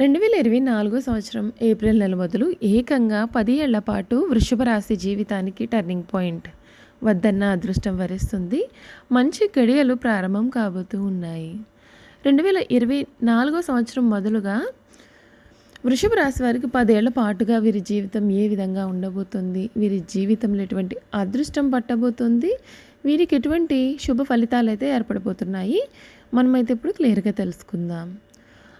రెండు వేల ఇరవై నాలుగో సంవత్సరం ఏప్రిల్ నెల మొదలు ఏకంగా పది ఏళ్ళ పాటు వృషభ రాశి జీవితానికి టర్నింగ్ పాయింట్ వద్దన్న అదృష్టం వరిస్తుంది. మంచి గడియలు ప్రారంభం కాబోతూ ఉన్నాయి. రెండు వేల ఇరవై నాలుగో సంవత్సరం మొదలుగా వృషభ రాశి వారికి పదేళ్ళ పాటుగా వీరి జీవితం ఏ విధంగా ఉండబోతుంది? వీరి జీవితంలో ఎటువంటి అదృష్టం పట్టబోతుంది? వీరికి ఎటువంటి శుభ ఫలితాలు అయితే ఏర్పడబోతున్నాయి? మనమైతే ఇప్పుడు క్లియర్గా తెలుసుకుందాం.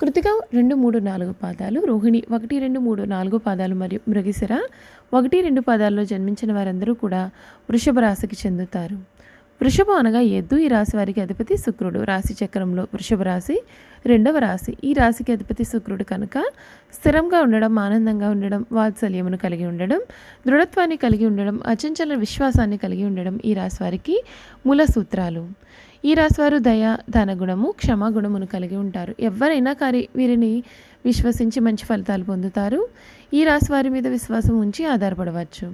కృతిక రెండు మూడు నాలుగు పాదాలు రోహిణి ఒకటి రెండు మూడు నాలుగు పాదాలు మరియు మృగిసిర ఒకటి రెండు పాదాల్లో జన్మించిన వారందరూ కూడా వృషభ రాశికి చెందుతారు. వృషభం అనగా ఎద్దు. ఈ రాశి వారికి అధిపతి శుక్రుడు. రాశి చక్రంలో వృషభ రాశి రెండవ రాశి. ఈ రాశికి అధిపతి శుక్రుడు కనుక స్థిరంగా ఉండడం ఆనందంగా ఉండడం వాత్సల్యమును కలిగి ఉండడం దృఢత్వాన్ని కలిగి ఉండడం అచంచల విశ్వాసాన్ని కలిగి ఉండడం ఈ రాశి వారికి మూల సూత్రాలు. ఈ రాశివారు దయ ధనగుణము క్షమాగుణమును కలిగి ఉంటారు. ఎవరైనా కానీ వీరిని విశ్వసించి మంచి ఫలితాలు పొందుతారు. ఈ రాశి వారి మీద విశ్వాసం ఉంచి ఆధారపడవచ్చు.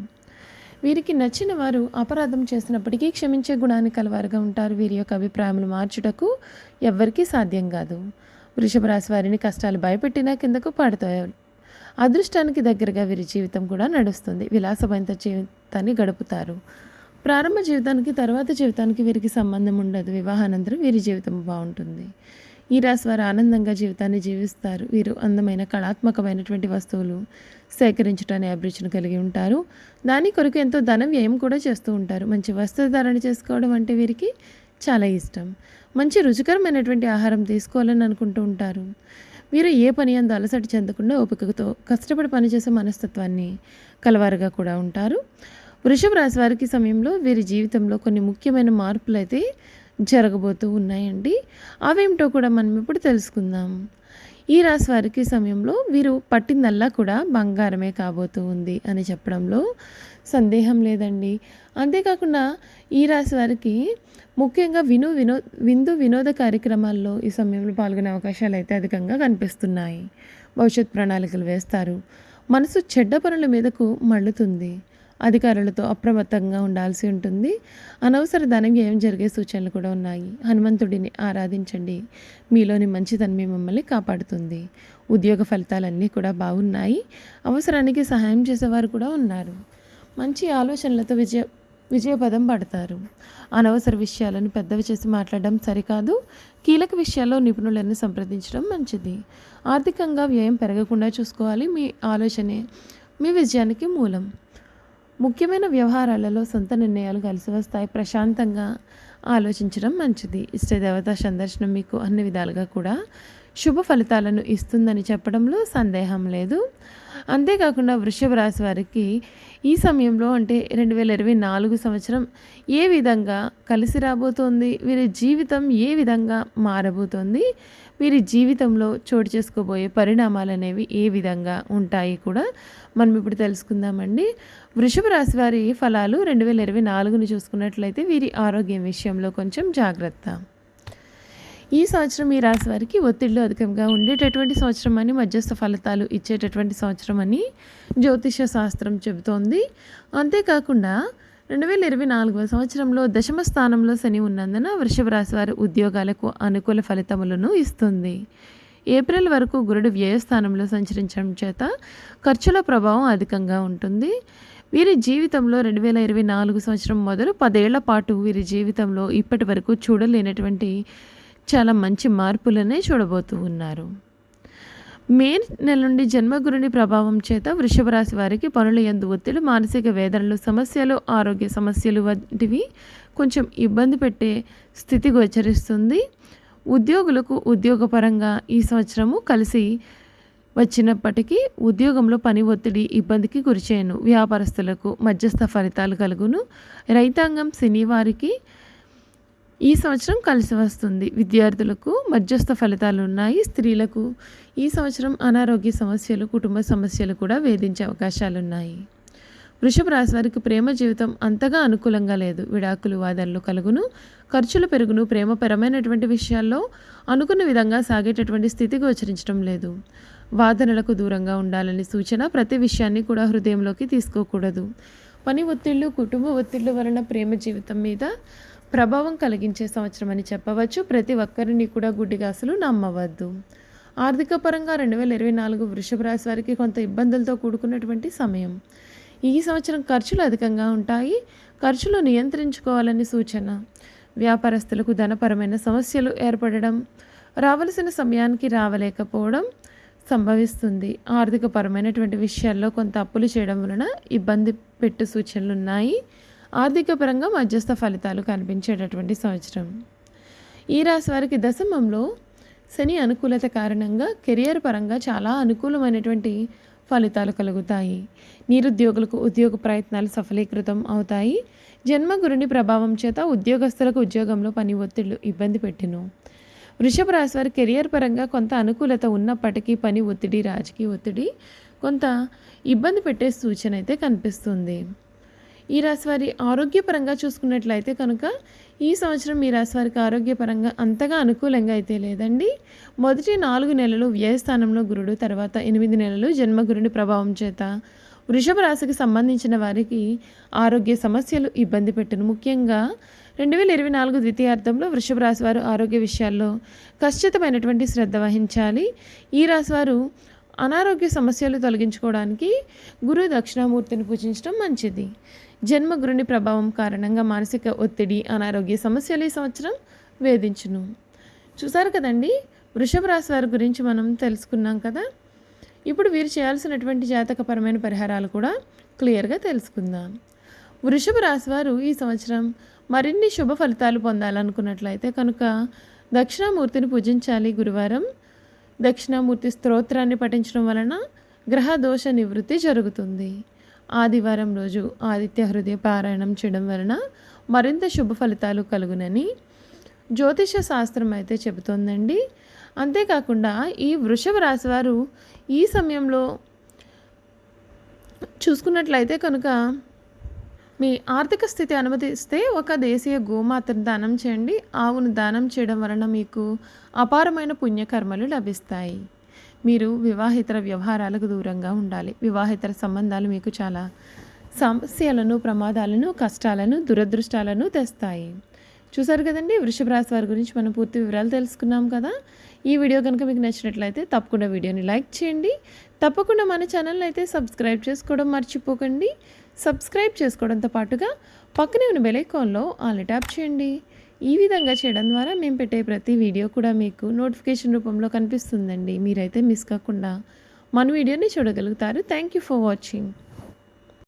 వీరికి నచ్చిన వారు అపరాధం చేసినప్పటికీ క్షమించే గుణాన్ని కలవారుగా ఉంటారు. వీరి యొక్క అభిప్రాయములు మార్చుటకు ఎవ్వరికీ సాధ్యం కాదు. వృషభ రాశి వారిని కష్టాలు భయపెట్టినా కిందకు పడతాయి. అదృష్టానికి దగ్గరగా వీరి జీవితం కూడా నడుస్తుంది. విలాసవంత జీవితాన్ని గడుపుతారు. ప్రారంభ జీవితానికి తర్వాత జీవితానికి వీరికి సంబంధం ఉండదు. వివాహానంతరం వీరి జీవితం బాగుంటుంది. ఈ రాశి వారు ఆనందంగా జీవితాన్ని జీవిస్తారు. వీరు అందమైన కళాత్మకమైనటువంటి వస్తువులు సేకరించడానికి అభిరుచిని కలిగి ఉంటారు. దాని కొరకు ఎంతో ధనం వ్యయం కూడా చేస్తూ ఉంటారు. మంచి వస్త్రధారణ చేసుకోవడం అంటే వీరికి చాలా ఇష్టం. మంచి రుచికరమైనటువంటి ఆహారం తీసుకోవాలని అనుకుంటూ ఉంటారు. వీరు ఏ పని అందు అలసట చెందకుండా ఓపికతో కష్టపడి పనిచేసే మనస్తత్వాన్ని కలవారుగా కూడా ఉంటారు. వృషభ రాశి వారికి సమయంలో వీరి జీవితంలో కొన్ని ముఖ్యమైన మార్పులు అయితే జరగబోతూ ఉన్నాయండి. అవేమిటో కూడా మనం ఇప్పుడు తెలుసుకుందాం. ఈ రాశి వారికి సమయంలో వీరు పట్టిందల్లా కూడా బంగారమే కాబోతూ ఉంది అని చెప్పడంలో సందేహం లేదండి. అంతేకాకుండా ఈ రాశి వారికి ముఖ్యంగా విను వినో విందు వినోద కార్యక్రమాల్లో ఈ సమయంలో పాల్గొనే అవకాశాలు అయితే అధికంగా కనిపిస్తున్నాయి. భవిష్యత్ ప్రణాళికలు వేస్తారు. మనసు చెడ్డ పనుల మీదకు మళ్ళుతుంది. అధికారులతో అప్రమత్తంగా ఉండాల్సి ఉంటుంది. అనవసర ధనం వ్యయం జరిగే సూచనలు కూడా ఉన్నాయి. హనుమంతుడిని ఆరాధించండి. మీలోని మంచితనం మిమ్మల్ని కాపాడుతుంది. ఉద్యోగ ఫలితాలన్నీ కూడా బాగున్నాయి. అవసరానికి సహాయం చేసేవారు కూడా ఉన్నారు. మంచి ఆలోచనలతో విజయ విజయపదం పడతారు. అనవసర విషయాలను పెద్దవి చేసి మాట్లాడడం సరికాదు. కీలక విషయాల్లో నిపుణులను సంప్రదించడం మంచిది. ఆర్థికంగా వ్యయం పెరగకుండా చూసుకోవాలి మీ ఆలోచనే మీ విజయానికి మూలం. ముఖ్యమైన వ్యవహారాలలో సొంత నిర్ణయాలు కలిసి వస్తాయి. ప్రశాంతంగా ఆలోచించడం మంచిది. ఇష్టదేవత సందర్శనం మీకు అన్ని విధాలుగా కూడా శుభ ఫలితాలను ఇస్తుందని చెప్పడంలో సందేహం లేదు. అంతేకాకుండా వృషభ రాశి వారికి ఈ సమయంలో అంటే రెండు వేల ఇరవై నాలుగు సంవత్సరం ఏ విధంగా కలిసి రాబోతోంది? వీరి జీవితం ఏ విధంగా మారబోతోంది? వీరి జీవితంలో చోటు చేసుకోబోయే పరిణామాలు అనేవి ఏ విధంగా ఉంటాయి కూడా మనం ఇప్పుడు తెలుసుకుందామండి. వృషభ రాశి వారి ఫలాలు రెండు వేల ఇరవై నాలుగుని చూసుకున్నట్లయితే వీరి ఆరోగ్యం విషయంలో కొంచెం జాగ్రత్త. ఈ సంవత్సరం ఈ రాశి వారికి ఒత్తిడిలో అధికంగా ఉండేటటువంటి సంవత్సరం అని మధ్యస్థ ఫలితాలు ఇచ్చేటటువంటి సంవత్సరం అని జ్యోతిష శాస్త్రం చెబుతోంది. అంతేకాకుండా రెండు వేల ఇరవై నాలుగవ సంవత్సరంలో దశమ స్థానంలో శని ఉన్నందున వృషభ రాశి వారి ఉద్యోగాలకు అనుకూల ఫలితములను ఇస్తుంది. ఏప్రిల్ వరకు గురుడు వ్యయస్థానంలో సంచరించడం చేత ఖర్చుల ప్రభావం అధికంగా ఉంటుంది. వీరి జీవితంలో రెండు వేల ఇరవై నాలుగు సంవత్సరం మొదలు పదేళ్ళ పాటు వీరి జీవితంలో ఇప్పటి వరకు చూడలేనటువంటి చాలా మంచి మార్పులనే చూడబోతూ ఉన్నారు. మే నెల నుండి జన్మగురుని ప్రభావం చేత వృషభ రాశి వారికి పనుల ఎందు ఒత్తిడి మానసిక వేదనలు సమస్యలు ఆరోగ్య సమస్యలు వంటివి కొంచెం ఇబ్బంది పెట్టే స్థితి గోచరిస్తుంది. ఉద్యోగులకు ఉద్యోగపరంగా ఈ సంవత్సరము కలిసి వచ్చినప్పటికీ ఉద్యోగంలో పని ఒత్తిడి ఇబ్బందికి గురిచేయను. వ్యాపారస్తులకు మధ్యస్థ ఫలితాలు కలుగును. రైతాంగం సినీ వారికి ఈ సంవత్సరం కలిసి వస్తుంది. విద్యార్థులకు మధ్యస్థ ఫలితాలు ఉన్నాయి. స్త్రీలకు ఈ సంవత్సరం అనారోగ్య సమస్యలు కుటుంబ సమస్యలు కూడా వేధించే అవకాశాలు ఉన్నాయి. వృషభ రాశి వారికి ప్రేమ జీవితం అంతగా అనుకూలంగా లేదు. విడాకులు వాదనలు కలుగును. ఖర్చులు పెరుగును. ప్రేమపరమైనటువంటి విషయాల్లో అనుకున్న విధంగా సాగేటటువంటి స్థితి గోచరించడం లేదు. వాదనలకు దూరంగా ఉండాలని సూచన ప్రతి విషయాన్ని కూడా హృదయంలోకి తీసుకోకూడదు. పని ఒత్తిళ్ళు కుటుంబ ఒత్తిళ్ళు వలన ప్రేమ జీవితం మీద ప్రభావం కలిగించే సంవత్సరం అని చెప్పవచ్చు. ప్రతి ఒక్కరిని కూడా గుడ్డిగా అసలు నమ్మవద్దు. ఆర్థిక పరంగా రెండు వేల ఇరవై నాలుగు వృషభ రాశి వారికి కొంత ఇబ్బందులతో కూడుకున్నటువంటి సమయం. ఈ సంవత్సరం ఖర్చులు అధికంగా ఉంటాయి. ఖర్చులు నియంత్రించుకోవాలని సూచన. వ్యాపారస్తులకు ధనపరమైన సమస్యలు ఏర్పడడం రావలసిన సమయానికి రావలేకపోవడం సంభవిస్తుంది. ఆర్థిక పరమైనటువంటి విషయాల్లో కొంత అప్పులు చేయడం వలన ఇబ్బంది పెట్టు సూచనలు ఉన్నాయి ఆర్థిక పరంగా మధ్యస్థ ఫలితాలు కనిపించేటటువంటి సంవత్సరం. ఈ రాశి వారికి దశమంలో శని అనుకూలత కారణంగా కెరియర్ పరంగా చాలా అనుకూలమైనటువంటి ఫలితాలు కలుగుతాయి. నిరుద్యోగులకు ఉద్యోగ ప్రయత్నాలు సఫలీకృతం అవుతాయి. జన్మ గురుని ప్రభావం చేత ఉద్యోగస్తులకు ఉద్యోగంలో పని ఒత్తిళ్ళు ఇబ్బంది పెట్టిను. వృషభ రాశి వారి కెరియర్ పరంగా కొంత అనుకూలత ఉన్నప్పటికీ పని ఒత్తిడి రాజకీయ ఒత్తిడి కొంత ఇబ్బంది పెట్టే సూచన అయితే కనిపిస్తుంది. ఈ రాశి వారి ఆరోగ్యపరంగా చూసుకున్నట్లయితే కనుక ఈ సంవత్సరం ఈ రాశి వారికి ఆరోగ్యపరంగా అంతగా అనుకూలంగా అయితే లేదండి. మొదటి నాలుగు నెలలు వ్యయస్థానంలో గురుడు తర్వాత ఎనిమిది నెలలు జన్మగురుడి ప్రభావం చేత. వృషభ రాశికి సంబంధించిన వారికి ఆరోగ్య సమస్యలు ఇబ్బంది పెట్టను. ముఖ్యంగా రెండు వేల ఇరవై నాలుగు ద్వితీయార్థంలో వృషభ రాశి వారు ఆరోగ్య విషయాల్లో ఖచ్చితమైనటువంటి శ్రద్ధ వహించాలి. ఈ రాశి వారు అనారోగ్య సమస్యలు తొలగించుకోవడానికి గురు దక్షిణామూర్తిని పూజించడం మంచిది. జన్మ గురుని ప్రభావం కారణంగా మానసిక ఒత్తిడి అనారోగ్య సమస్యలు ఈ సంవత్సరం వేధించును. చూసారు కదండి? వృషభ రాశి వారి గురించి మనం తెలుసుకున్నాం కదా? ఇప్పుడు వీరు చేయాల్సినటువంటి జాతకపరమైన పరిహారాలు కూడా క్లియర్గా తెలుసుకుందాం. వృషభ రాశి వారు ఈ సంవత్సరం మరిన్ని శుభ ఫలితాలు పొందాలనుకున్నట్లయితే కనుక దక్షిణామూర్తిని పూజించాలి గురువారం. దక్షిణామూర్తి స్తోత్రాన్ని పఠించడం వలన గ్రహ దోష నివృత్తి జరుగుతుంది. ఆదివారం రోజు ఆదిత్య హృదయ పారాయణం చేయడం వలన మరింత శుభ ఫలితాలు కలుగునని జ్యోతిష శాస్త్రం అయితే చెబుతోందండి. అంతేకాకుండా ఈ వృషభ రాశి వారు ఈ సమయంలో చూసుకున్నట్లయితే కనుక మీ ఆర్థిక స్థితి అనుమతిస్తే ఒక దేశీయ గోమాతను దానం చేయండి. ఆవును దానం చేయడం వలన మీకు అపారమైన పుణ్యకర్మలు లభిస్తాయి. మీరు వివాహితర వ్యవహారాలకు దూరంగా ఉండాలి. వివాహితర సంబంధాలు మీకు చాలా సమస్యలను ప్రమాదాలను కష్టాలను దురదృష్టాలను తెస్తాయి. చూసారు కదండి? వృషభ రాశి వారి గురించి మనం పూర్తి వివరాలు తెలుసుకున్నాం కదా? ఈ వీడియో కనుక మీకు నచ్చినట్లయితే తప్పకుండా వీడియోని లైక్ చేయండి. తప్పకుండా మన ఛానల్ని అయితే సబ్స్క్రైబ్ చేసుకోవడం మర్చిపోకండి. సబ్స్క్రైబ్ చేసుకోవడంతో పాటుగా పక్కనే ఉన్న బెలైకాన్లో ఆల్ ట్యాప్ చేయండి. ఈ విధంగా చేయడం ద్వారా మేము పెట్టే ప్రతి వీడియో కూడా మీకు నోటిఫికేషన్ రూపంలో కనిపిస్తుందండి. మీరైతే మిస్ కాకుండా మన వీడియోని చూడగలుగుతారు. Thank you for watching.